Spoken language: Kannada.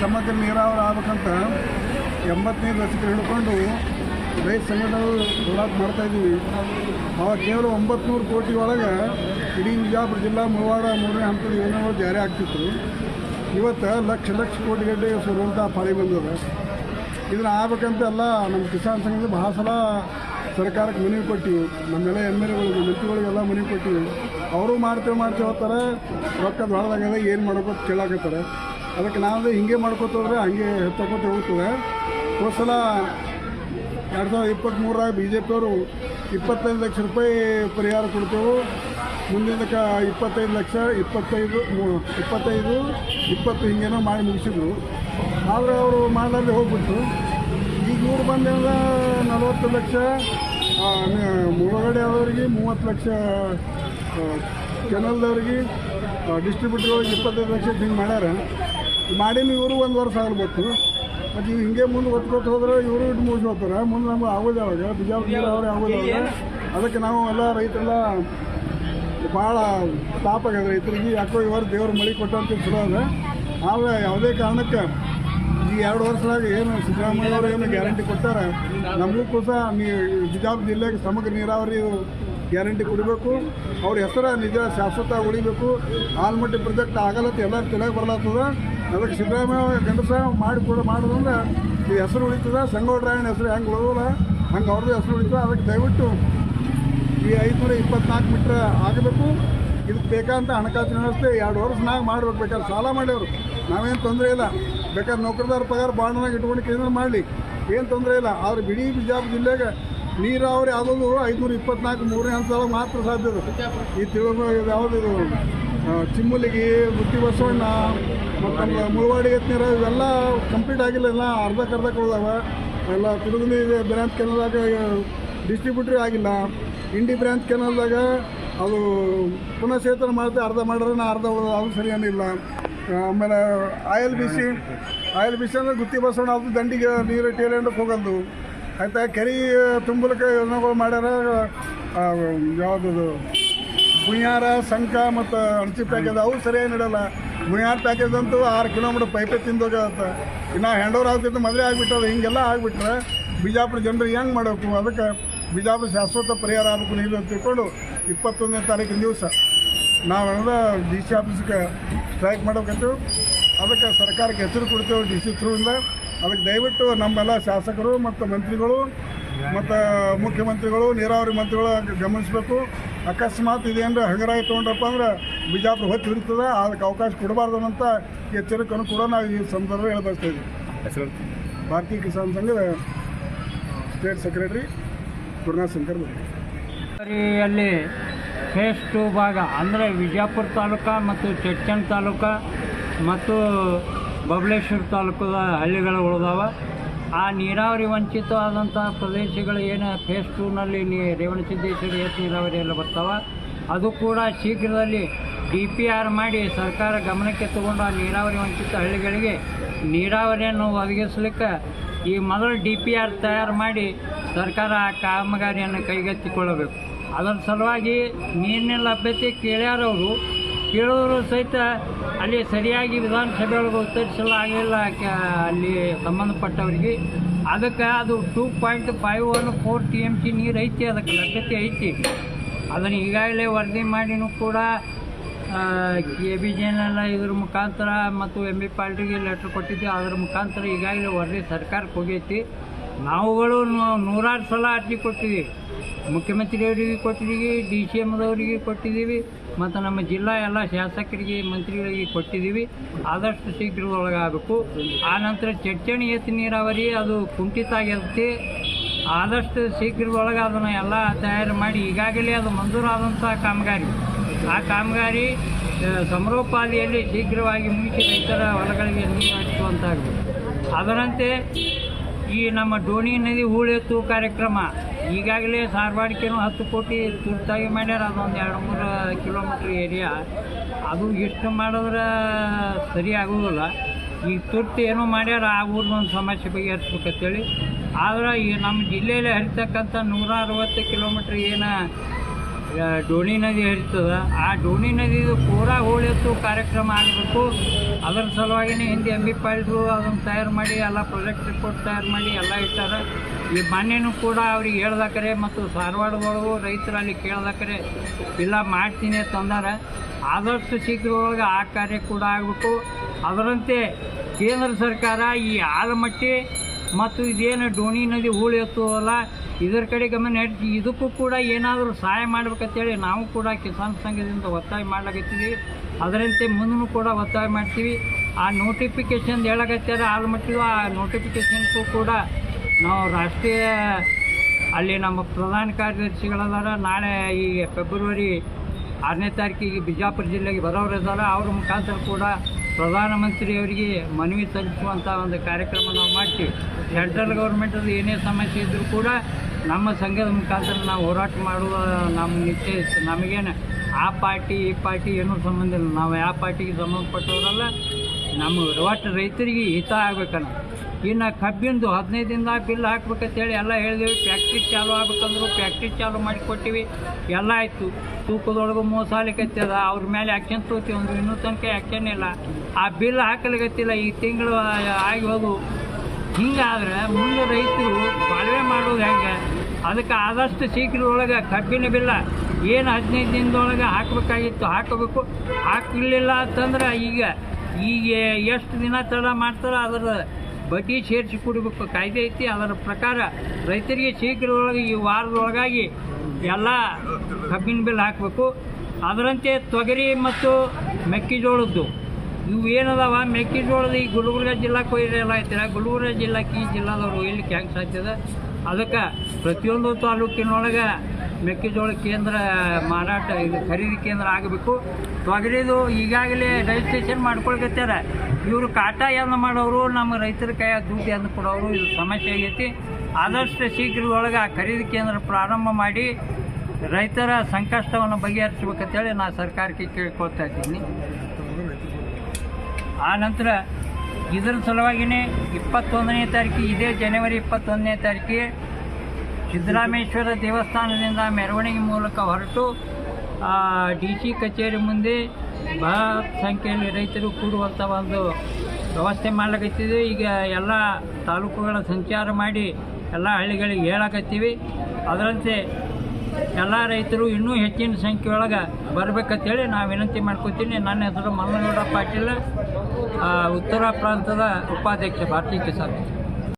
ಸಮಗ್ರ ನೀರಾವರಿ ಆಗ್ಬೇಕಂತ ಎಂಬತ್ತನೇ ದಶಕ ಹಿಡ್ಕೊಂಡು ರೈತ ಸಂಘಟನೆಗಳು ಹೋರಾಟ ಮಾಡ್ತಾಯಿದ್ದೀವಿ ಅವಾಗ ಕೇವಲ ಒಂಬತ್ತು ಕೋಟಿ ಒಳಗೆ ಇಡೀ ವಿಜಾಪುರ ಜಿಲ್ಲಾ ಮುಳವಾಡ ಮೂರನೇ ಹಂತದ ಯೋಜನೆಗಳು ಜಾರಿ ಆಗ್ತಿತ್ತು. ಇವತ್ತು ಲಕ್ಷ ಲಕ್ಷ ಕೋಟಿ ಗಡ್ಡೆ ಸುರುವಂಥ ಪಾಳಿ ಬಂದದ. ಇದನ್ನ ಆಗ್ಬೇಕಂತ ಎಲ್ಲ ನಮ್ಮ ಕಿಸಾನ್ ಸಂಘದ ಬಹಳ ಸಲ ಸರ್ಕಾರಕ್ಕೆ ಮನವಿ ಕೊಟ್ಟಿವಿ. ನಮ್ಮೆಲ್ಲ ಎಂ ಎಲ್ ಎಗಳಿಗೆ ಮಂತ್ರಿಗಳಿಗೆಲ್ಲ ಮನವಿ ಕೊಟ್ಟಿವಿ. ಅವರು ಮಾಡ್ತೇವೆ ಮಾಡ್ತೇವೆ ಹೋಗ್ತಾರೆ ರೊಕ್ಕ ದೊಡ್ಡದಾಗದ ಏನು ಮಾಡ್ಬೇಕು ಕೇಳಾಕತ್ತಾರೆ. ಅದಕ್ಕೆ ನಾವು ಹಿಂಗೆ ಹೋದ್ರೆ ಹಂಗೆ ತಗೋತ ಹೋಗ್ತದೆ ಹೋದ ಸಲ ಎರಡು ಸಾವಿರದ ಇಪ್ಪತ್ತ್ಮೂರಾಗ ಬಿ ಜೆ ಪಿಯವರು ಇಪ್ಪತ್ತೈದು ಲಕ್ಷ ರೂಪಾಯಿ ಪರಿಹಾರ ಕೊಡ್ತೇವೆ. ಮುಂದಿನಕ್ಕೆ ಇಪ್ಪತ್ತೈದು ಲಕ್ಷ, ಇಪ್ಪತ್ತೈದು ಇಪ್ಪತ್ತೈದು, ಇಪ್ಪತ್ತು ಹಿಂಗೇನೋ ಮಾಡಿ ಮುಗಿಸಿದ್ರು. ಆದರೆ ಅವರು ಮಾಡಲಾರ್ದೆ ಹೋಗ್ಬಿಟ್ಟು ಈಗ ಇವ್ರು ಬಂದೇನ ನಲವತ್ತು ಲಕ್ಷ ಮುಳುಗಡೆ ಆದವ್ರಿಗೆ ಮೂವತ್ತು ಲಕ್ಷ ಕೆನಲ್ದವ್ರಿಗೆ ಡಿಸ್ಟ್ರಿಬ್ಯೂಟ್ರಿಗೆ ಇಪ್ಪತ್ತೈದು ಲಕ್ಷ ಹಿಂಗೆ ಮಾಡ್ಯಾರ. ಮಾಡೀನಿ ಇವರು ಒಂದು ವರ್ಷ ಆಗ್ಬೋದು ಮತ್ತು ಇವು ಹಿಂಗೆ ಮುಂದೆ ಒತ್ಕೊತ ಹೋದ್ರೆ ಇವರು ಇಟ್ಟು ಮುಗಿಸಿ ಹೋಗ್ತಾರೆ ಮುಂದೆ ನಮ್ಗೆ ಆಗೋದು ಅವಾಗ ಬಿಜಾಪುರ ನೀರಾವರಿ ಆಗೋದು ಯಾವಾಗ ಅದಕ್ಕೆ ನಾವು ಎಲ್ಲ ರೈತರೆಲ್ಲ ಭಾಳ ತಾಪ ಆಗ್ಯದ ರೈತರಿಗೆ ಯಾಕೋ ಇವರು ದೇವ್ರ ಮಳೆ ಕೊಟ್ಟಂತ ಚಲೋ ಅದ ಯಾವುದೇ ಕಾರಣಕ್ಕೆ ಈ ಎರಡು ವರ್ಷದಾಗ ಏನು ಸಿದ್ದರಾಮಯ್ಯ ಅವರು ಏನು ಗ್ಯಾರಂಟಿ ಕೊಟ್ಟಾರೆ ನಮಗೂ ಕೂಡ ನೀ ಬಿಜಾಪುರ ಜಿಲ್ಲೆಗೆ ಸಮಗ್ರ ನೀರಾವರಿ ಗ್ಯಾರಂಟಿ ಕೊಡಬೇಕು. ಅವ್ರ ಹೆಸರ ನಿಜ ಶಾಶ್ವತ ಉಳಿಬೇಕು. ಆಲ್ಮಟ್ಟಿ ಪ್ರಾಜೆಕ್ಟ್ ಆಗಲ್ಲ ಎಲ್ಲ ತಲೆಗೆ ಬರ್ಲಾಗ್ತದ. ಅದಕ್ಕೆ ಸಿದ್ದರಾಮಯ್ಯ ಮಾಡಿ ಕೂಡ ಮಾಡೋದಂದ್ರೆ ಈ ಹೆಸರು ಉಳಿತದ ಸಂಗೋಡ್ರಾಯಣ ಹೆಸರು ಹೆಂಗೆ ಉಳಿದಲ್ಲ ಹಂಗೆ ಅವ್ರದ್ದು ಹೆಸರು ಉಳಿತದ. ಅದಕ್ಕೆ ದಯವಿಟ್ಟು ಈ ಐದುನೂರ ಇಪ್ಪತ್ನಾಲ್ಕು ಮೀಟ್ರ್ ಆಗಬೇಕು. ಇದಕ್ಕೆ ಬೇಕಂತ ಹಣಕಾಸಿನ ವ್ಯವಸ್ಥೆ ಎರಡು ವರ್ಷನಾಗ ಮಾಡ್ಬೇಕು. ಬೇಕಾದ್ರೆ ಸಾಲ ಮಾಡ್ಯವ್ರು. ನಾವೇನು ತೊಂದರೆ ಇಲ್ಲ. ಬೇಕಾದ್ರೆ ನೌಕರದಾರ ಪಗಾರ ಬಾಂಡ್ನಾಗ ಇಟ್ಕೊಂಡು ಕೇಂದ್ರ ಮಾಡಲಿ. ಏನು ತೊಂದರೆ ಇಲ್ಲ. ಆದ್ರೆ ಬಿಡೀ ಬಿಜಾಪುರ ಜಿಲ್ಲೆಗೆ ನೀರಾವರಿ ಆಗೋದು ಐದುನೂರ ಇಪ್ಪತ್ನಾಲ್ಕು ಮೂರನೇ ಹಂತದೊಳಗೆ ಮಾತ್ರ ಸಾಧ್ಯ ಇದೆ ಈ ತಿಳಿದು ಯಾವುದಿದು ಆ, ಚಿಮ್ಮುಲಿಗಿ ಬುತ್ತಿ ಬಸವಣ್ಣ ಮತ್ತು ಮುಳವಾಡಿ ಎತ್ನೀರ ಇವೆಲ್ಲ ಕಂಪ್ಲೀಟ್ ಆಗಿಲ್ಲ ಎಲ್ಲ ಅರ್ಧಕ್ಕೆ ಉಳ್ದಾವ. ಎಲ್ಲ ತಿರುಗುನಿ ಬ್ರಾಂಚ್ ಕೆನಲ್ದಾಗ ಡಿಸ್ಟ್ರಿಬ್ಯೂಟ್ರಿ ಆಗಿಲ್ಲ. ಇಂಡಿ ಬ್ರಾಂಚ್ ಕೆನಲ್ದಾಗ ಅದು ಪುನಃ ಚೇತನ ಮಾಡ್ತೆ ಅರ್ಧ ಮಾಡ್ರೆ ನಾ ಅರ್ಧ ಉಳಿದ ಅದು ಸರಿಯಾನಿಲ್ಲ ಆಮೇಲೆ ಆಯಲ್ ಬಿ ಸಿ ಆಯಲ್ ಬಿ ಸಿ ಅಂದ್ರೆ ಗುತ್ತಿ ಬಸವಣ್ಣ ಅದು ದಂಡಿಗೆ ನೀರು ಟೇಲೆಂಡಕ್ಕೆ ಹೋಗೋದು ಆಯ್ತಾ? ಕೆರೆ ತುಂಬಲಿಕ್ಕೆ ಯೋಜನೆಗಳು ಮಾಡ್ಯಾರ. ಆ, ಗುಯ್ಯಾರ ಸಂಕ ಮತ್ತು ಅಣಸಿ ಪ್ಯಾಕೇಜ್ ಅವು ಸರಿಯಾಗಿ ನೀಡಲ್ಲ ಗುಣಿಯಾರ ಪ್ಯಾಕೇಜ್ ಅಂತೂ ಆರು ಕಿಲೋಮೀಟ್ರ್ ಪೈಪೆ ತಿಂದೋಗತ್ತೆ ಇನ್ನು ಹ್ಯಾಂಡ್ ಓವರ್ ಆಗ್ತಿತ್ತು ಮೊದಲೇ ಆಗಿಬಿಟ್ಟದ, ಹಿಂಗೆಲ್ಲ ಆಗಿಬಿಟ್ರೆ ಬಿಜಾಪುರ ಜನರು ಹೆಂಗೆ ಮಾಡಬೇಕು? ಅದಕ್ಕೆ ಬಿಜಾಪುರ ಶಾಶ್ವತ ಪರಿಹಾರ ಆಗಬೇಕು ನೀರು ತಿಳ್ಕೊಂಡು ಇಪ್ಪತ್ತೊಂದನೇ ತಾರೀಕಿನ ದಿವಸ ನಾವೆಲ್ಲ ಡಿ ಸಿ ಆಫೀಸ್ಗೆ ಸ್ಟ್ರೈಕ್ ಮಾಡ್ಬೇಕಂತು ಅದಕ್ಕೆ ಸರ್ಕಾರಕ್ಕೆ ಹೆಸರು ಕೊಡ್ತೇವೆ ಡಿ ಸಿ ಥ್ರೂಯಿಂದ ಅದಕ್ಕೆ ದಯವಿಟ್ಟು ನಮ್ಮೆಲ್ಲ ಶಾಸಕರು ಮತ್ತು ಮಂತ್ರಿಗಳು ಮತ್ತು ಮುಖ್ಯಮಂತ್ರಿಗಳು, ನೀರಾವರಿ ಮಂತ್ರಿಗಳು ಗಮನಿಸಬೇಕು. ಅಕಸ್ಮಾತ್ ಇದೇನು ಹಂಗರಾಯ್ ತೊಗೊಂಡ್ರಪ್ಪ ಅಂದ್ರೆ ಬಿಜಾಪುರ ಹೊತ್ತು ಇರ್ತದೆ ಅದಕ್ಕೆ ಅವಕಾಶ ಕೊಡಬಾರ್ದು ಅಂತ ಎಚ್ಚರಿಕೆಯನ್ನು ಕೂಡ ನಾವು ಈ ಸಂದರ್ಭ ಇದ್ದೀವಿ. ಭಾರತೀಯ ಕಿಸಾನ್ ಸಂಘದ ಸ್ಟೇಟ್ ಸೆಕ್ರೆಟರಿ ಶಂಕರ್ ಅಲ್ಲಿ ಫೇಸ್ ಟು ಭಾಗ ಅಂದರೆ ವಿಜಯಪುರ ತಾಲೂಕು ಮತ್ತು ಚಟ್ಚನ್ ತಾಲೂಕು ಮತ್ತು ಬಬಲೇಶ್ವರ ತಾಲೂಕದ ಹಳ್ಳಿಗಳು ಉಳಿದಾವ. ಆ ನೀರಾವರಿ ವಂಚಿತವಾದಂಥ ಪ್ರದೇಶಗಳು ಏನು ಫೇಸ್ ಟೂನಲ್ಲಿ ನೀ ರೇವಣಸಿದ್ದೇಶ್ವರ ಎಸ್ ನೀರಾವರಿ ಎಲ್ಲ ಬರ್ತಾವೆ? ಅದು ಕೂಡ ಶೀಘ್ರದಲ್ಲಿ ಡಿ ಪಿ ಆರ್ ಮಾಡಿ ಸರ್ಕಾರ ಗಮನಕ್ಕೆ ತಗೊಂಡು ಆ ನೀರಾವರಿ ವಂಚಿತ ಹಳ್ಳಿಗಳಿಗೆ ನೀರಾವರಿಯನ್ನು ಒದಗಿಸ್ಲಿಕ್ಕೆ ಈ ಮೊದಲು ಡಿ ಪಿ ಆರ್ ತಯಾರು ಮಾಡಿ ಸರ್ಕಾರ ಆ ಕಾಮಗಾರಿಯನ್ನು ಕೈಗೆತ್ತಿಕೊಳ್ಳಬೇಕು. ಅದರ ಸಲುವಾಗಿ ನೀರಿನ ಲಭ್ಯತೆ ಕೇಳ್ಯಾರವರು ಕೇಳೋರು ಸಹಿತ ಅಲ್ಲಿ ಸರಿಯಾಗಿ ವಿಧಾನಸಭೆಯೊಳಗೆ ಉತ್ತರಿಸಲಾಗಿಲ್ಲ ಆಗಿಲ್ಲ ಅಲ್ಲಿ ಸಂಬಂಧಪಟ್ಟವರಿಗೆ. ಅದಕ್ಕೆ ಅದು two point five one four T M C ನೀರು ಐತಿ, ಅದಕ್ಕೆ ಲಭ್ಯತೆ ಐತಿ. ಅದನ್ನು ಈಗಾಗಲೇ ವರದಿ ಮಾಡಿನೂ ಕೂಡ ಕೆ ಬಿ ಜೆನೆಲ್ಲ ಇದ್ರ ಮುಖಾಂತರ ಮತ್ತು ಎಂ ಬಿ ಪಾಲ್ಟಿಗೆ ಲೆಟ್ರ್ ಕೊಟ್ಟಿದ್ದೆ. ಅದರ ಮುಖಾಂತರ ಈಗಾಗಲೇ ವರದಿ ಸರ್ಕಾರಕ್ಕೆ ಹೋಗೈತಿ. ನಾವುಗಳು ನೂರಾರು ಸಲ ಅರ್ಜಿ ಕೊಟ್ಟಿದ್ದೀವಿ. ಮುಖ್ಯಮಂತ್ರಿಯವರಿಗೆ ಕೊಟ್ಟಿದ್ದೀವಿ ಡಿ ಸಿ ಎಮ್ದವರಿಗೆ ಕೊಟ್ಟಿದ್ದೀವಿ. ಮತ್ತು ನಮ್ಮ ಜಿಲ್ಲಾ ಎಲ್ಲ ಶಾಸಕರಿಗೆ, ಮಂತ್ರಿಗಳಿಗೆ ಕೊಟ್ಟಿದ್ದೀವಿ. ಆದಷ್ಟು ಶೀಘ್ರದೊಳಗಾಗಬೇಕು. ಆ ನಂತರ ಚಡ್ಚಣಿ ಎತ್ತು ನೀರಾವರಿ ಅದು ಕುಂಠಿತ ಆಗಿರುತ್ತೆ ಆದಷ್ಟು ಶೀಘ್ರದೊಳಗೆ ಅದನ್ನು ಎಲ್ಲ ತಯಾರು ಮಾಡಿ ಈಗಾಗಲೇ ಅದು ಮಂಜೂರಾದಂಥ ಕಾಮಗಾರಿ. ಆ ಕಾಮಗಾರಿ ಸಮರೋಪಾದಿಯಲ್ಲಿ ಶೀಘ್ರವಾಗಿ ಮುಗಿಸಿ ರೈತರ ಹೊಲಗಳಿಗೆ ನೀರು ಹಾಕುವಂತಾಗಬೇಕು. ಅದರಂತೆ ಈ ನಮ್ಮ ಡೋಣಿ ನದಿ ಹೂಳೆತ್ತು ಕಾರ್ಯಕ್ರಮ ಈಗಾಗಲೇ ಸಾರ್ವಾಡಿಕೆನೂ ಹತ್ತು ಕೋಟಿ ತುರ್ತಾಗಿ ಮಾಡ್ಯಾರ. ಅದೊಂದು ಎರಡು ಮೂರು ಕಿಲೋಮೀಟ್ರ್ ಏರಿಯಾ. ಅದು ಇಷ್ಟು ಮಾಡಿದ್ರೆ ಸರಿ ಆಗೋದಿಲ್ಲ. ಈ ತುರ್ತು ಏನೋ ಮಾಡ್ಯಾರ, ಆ ಊರಿನೊಂದು ಸಮಸ್ಯೆ ಬಗೆಹರಿಸ್ಬೇಕಂತೇಳಿ. ಆದರೆ ಈ ನಮ್ಮ ಜಿಲ್ಲೆಯಲ್ಲಿ ಹರಿತಕ್ಕಂಥ ನೂರ ಅರವತ್ತು ಕಿಲೋಮೀಟ್ರ್ ಏನು ಡೋಣಿ ನದಿ ಹರಿತದ. ಆ ಡೋಣಿ ನದಿದು ಪೂರಾ ಹೋಳಿತ್ತು ಕಾರ್ಯಕ್ರಮ ಆಗಬೇಕು. ಅದರ ಸಲುವಾಗಿನೇ ಹಿಂದೆ ಎಂ ಬಿ ಪಾಯಿಲ್ಸು ಅದನ್ನು ತಯಾರು ಮಾಡಿ, ಎಲ್ಲ ಪ್ರಾಜೆಕ್ಟ್ ರಿಪೋರ್ಟ್ ತಯಾರು ಮಾಡಿ, ಎಲ್ಲ ಇಟ್ಟಾರ. ಈ ಮೊನ್ನೆನೂ ಕೂಡ ಅವ್ರಿಗೆ ಹೇಳ್ದಾಕರೆ ಮತ್ತು ಧಾರವಾಡದೊಳಗೂ ರೈತರು ಅಲ್ಲಿ ಕೇಳ್ದಾಕರೆ, ಇಲ್ಲ ಮಾಡ್ತೀನಿ ತಂದಾರೆ ಆದಷ್ಟು ಶೀಘ್ರದೊಳಗೆ ಆ ಕಾರ್ಯ ಕೂಡ ಆಗಬೇಕು. ಅದರಂತೆ ಕೇಂದ್ರ ಸರ್ಕಾರ ಈ ಆಲಮಟ್ಟಿ ಮತ್ತು ಇದೇನು ಡೋಣಿ ನದಿ ಹೂಳು ಎತ್ತುವಲ್ಲ ಇದರ ಕಡೆ ಗಮನ ಹರಿಸಿ, ಇದಕ್ಕೂ ಕೂಡ ಏನಾದರೂ ಸಹಾಯ ಮಾಡ್ಬೇಕಂತೇಳಿ ನಾವು ಕೂಡ ಕಿಸಾನ್ ಸಂಘದಿಂದ ಒತ್ತಾಯ ಮಾಡ್ಲಾಕತ್ತೀವಿ. ಅದರಂತೆ ಮುಂದೂ ಕೂಡ ಒತ್ತಾಯ ಮಾಡ್ತೀವಿ. ಆ ನೋಟಿಫಿಕೇಶನ್ ಹೇಳಾಗತ್ತಾರೆ ಆಲಮಟ್ಟಿ ಆ ನೋಟಿಫಿಕೇಶನ್ಗೂ ಕೂಡ ನಾವು ರಾಷ್ಟ್ರೀಯ ಅಲ್ಲಿ ನಮ್ಮ ಪ್ರಧಾನ ಕಾರ್ಯದರ್ಶಿಗಳದಾರ. ನಾಳೆ ಈ ಫೆಬ್ರವರಿ ಆರನೇ ತಾರೀಕಿಗೆ ಬಿಜಾಪುರ ಜಿಲ್ಲೆಗೆ ಬರೋರು ಇದ್ದಾರೆ ಅವ್ರ ಮುಖಾಂತರ ಕೂಡ ಪ್ರಧಾನಮಂತ್ರಿಯವರಿಗೆ ಮನವಿ ಸಲ್ಲಿಸುವಂಥ ಒಂದು ಕಾರ್ಯಕ್ರಮ ನಾವು ಮಾಡ್ತೀವಿ. ಸೆಂಟ್ರಲ್ ಗೌರ್ಮೆಂಟಲ್ಲಿ ಏನೇ ಸಮಸ್ಯೆ ಇದ್ದರೂ ಕೂಡ ನಮ್ಮ ಸಂಘದ ಮುಖಾಂತರ ನಾವು ಹೋರಾಟ ಮಾಡುವ ನಮ್ಮ ನಿಶ್ಚಯ ನಮಗೇನು ಆ ಪಾರ್ಟಿ, ಈ ಪಾರ್ಟಿ ಏನೂ ಸಂಬಂಧ ಇಲ್ಲ. ನಾವು ಯಾವ ಪಾರ್ಟಿಗೆ ಸಂಬಂಧಪಟ್ಟವರಲ್ಲ, ನಮ್ಮ ಒಟ್ಟು ರೈತರಿಗೆ ಹಿತ ಆಗ್ಬೇಕನ್ನ. ಇನ್ನು ಕಬ್ಬಿಂದು ಹದಿನೈದು ದಿನದ ಬಿಲ್ ಹಾಕ್ಬೇಕಂತೇಳಿ ಎಲ್ಲ ಹೇಳಿದೆವು. ಫ್ಯಾಕ್ಟ್ರಿ ಚಾಲು ಆಗ್ಬೇಕಂದ್ರು ಫ್ಯಾಕ್ಟ್ರಿ ಚಾಲು ಮಾಡಿ ಕೊಟ್ಟಿವಿ ಎಲ್ಲ ಆಯಿತು. ತೂಕದೊಳಗೆ ಮೋಸ ಆಗ್ಲಿಕ್ಕತ್ತದ ಅವ್ರ ಮೇಲೆ ಆ್ಯಕ್ಷನ್ ತೋತೀವಿ ಅಂದ್ರೆ ಇನ್ನೂ ತನಕ ಆ್ಯಕ್ಷನ್ ಇಲ್ಲ. ಆ ಬಿಲ್ ಹಾಕಲಿಕತ್ತಿಲ್ಲ. ಈ ತಿಂಗಳು ಆಗಿ ಹೋದು ಹಿಂಗಾದ್ರೆ ಮುಂದೆ ರೈತರು ಬಾಳ್ವೆ ಮಾಡೋದು ಹೆಂಗೆ? ಅದಕ್ಕೆ ಆದಷ್ಟು ಶೀಘ್ರದೊಳಗೆ ಕಬ್ಬಿನ ಬಿಲ್ಲ ಏನು ಹದಿನೈದು ದಿನದೊಳಗೆ ಹಾಕಬೇಕಾಗಿತ್ತು ಹಾಕಬೇಕು. ಹಾಕಲಿಲ್ಲ ಅಂತಂದ್ರೆ ಈಗ ಈಗ ಎಷ್ಟು ದಿನ ತಡ ಮಾಡ್ತಾರೋ ಅದರ ಬಡ್ಡಿ ಸೇರಿಸಿ ಕೊಡಬೇಕು ಕಾಯ್ದೆ ಐತಿ. ಅದರ ಪ್ರಕಾರ ರೈತರಿಗೆ ಶೀಘ್ರದೊಳಗೆ ಈ ವಾರದೊಳಗಾಗಿ ಎಲ್ಲ ಕಬ್ಬಿನ ಬಿಲ್ ಹಾಕಬೇಕು. ಅದರಂತೆ ತೊಗರಿ ಮತ್ತು ಮೆಕ್ಕೆಜೋಳದ್ದು. ಇವು ಏನದಾವ? ಮೆಕ್ಕೆಜೋಳದ ಈ ಗುಲ್ಬರ್ಗ ಜಿಲ್ಲಾಕ್ಕೆ ಎಲ್ಲ ಐತಿರ ಗುಲ್ಬರ್ಗ ಜಿಲ್ಲಾಕ್ಕೆ ಈ ಜಿಲ್ಲಾದವರು ಒಯ್ಲಿಕ್ಕೆ ಕ್ಯಾಂಕ್ಸ್ ಸಾಧ್ಯದ ಅದಕ್ಕೆ ಪ್ರತಿಯೊಂದು ತಾಲೂಕಿನೊಳಗೆ ಮೆಕ್ಕೆಜೋಳ ಕೇಂದ್ರ ಮಾರಾಟ, ಇದು ಖರೀದಿ ಕೇಂದ್ರ ಆಗಬೇಕು. ತೊಗರಿದು ಈಗಾಗಲೇ ರಿಜಿಸ್ಟ್ರೇಷನ್ ಮಾಡ್ಕೊಳ್ಕತ್ತಾರ ಇವರು ಕಾಟ ಎಂದು ಮಾಡೋರು, ನಮ್ಮ ರೈತರ ಕೈಯಾಗ ದುಡ್ಡು ಎಂದು ಕೊಡೋರು, ಇದು ಸಮಸ್ಯೆ ಆಗೈತಿ. ಆದಷ್ಟು ಶೀಘ್ರದೊಳಗೆ ಆ ಖರೀದಿ ಕೇಂದ್ರ ಪ್ರಾರಂಭ ಮಾಡಿ ರೈತರ ಸಂಕಷ್ಟವನ್ನು ಬಗೆಹರಿಸ್ಬೇಕಂತೇಳಿ ನಾನು ಸರ್ಕಾರಕ್ಕೆ ಕೇಳ್ಕೊಳ್ತಾ ಇದ್ದೀನಿ. ಆ ನಂತರ ಇದರ ಸಲುವಾಗಿಯೇ ಇಪ್ಪತ್ತೊಂದನೇ ತಾರೀಕು, ಇದೇ ಜನವರಿ ಇಪ್ಪತ್ತೊಂದನೇ ತಾರೀಕಿಗೆ ಸಿದ್ದರಾಮೇಶ್ವರ ದೇವಸ್ಥಾನದಿಂದ ಮೆರವಣಿಗೆ ಮೂಲಕ ಹೊರಟು ಡಿ ಸಿ ಕಚೇರಿ ಮುಂದೆ ಬೃಹತ್ ಸಂಖ್ಯೆಯಲ್ಲಿ ರೈತರು ಕೂಡುವಂಥ ಒಂದು ವ್ಯವಸ್ಥೆ ಮಾಡ್ಲಿಕತ್ತಿದ್ವಿ. ಈಗ ಎಲ್ಲ ತಾಲೂಕುಗಳ ಸಂಚಾರ ಮಾಡಿ ಎಲ್ಲ ಹಳ್ಳಿಗಳಿಗೆ ಹೇಳಕತ್ತೀವಿ. ಅದರಂತೆ ಎಲ್ಲ ರೈತರು ಇನ್ನೂ ಹೆಚ್ಚಿನ ಸಂಖ್ಯೆಯೊಳಗೆ ಬರಬೇಕಂತೇಳಿ ನಾವು ವಿನಂತಿ ಮಾಡ್ಕೊತೀನಿ. ನನ್ನ ಹೆಸರು ಮಲ್ಲನಗೌಡ ಪಾಟೀಲ್ ಉತ್ತರ ಪ್ರಾಂತದ ಉಪಾಧ್ಯಕ್ಷ ಭಾರತೀಯ ಕಿಸಾನ್.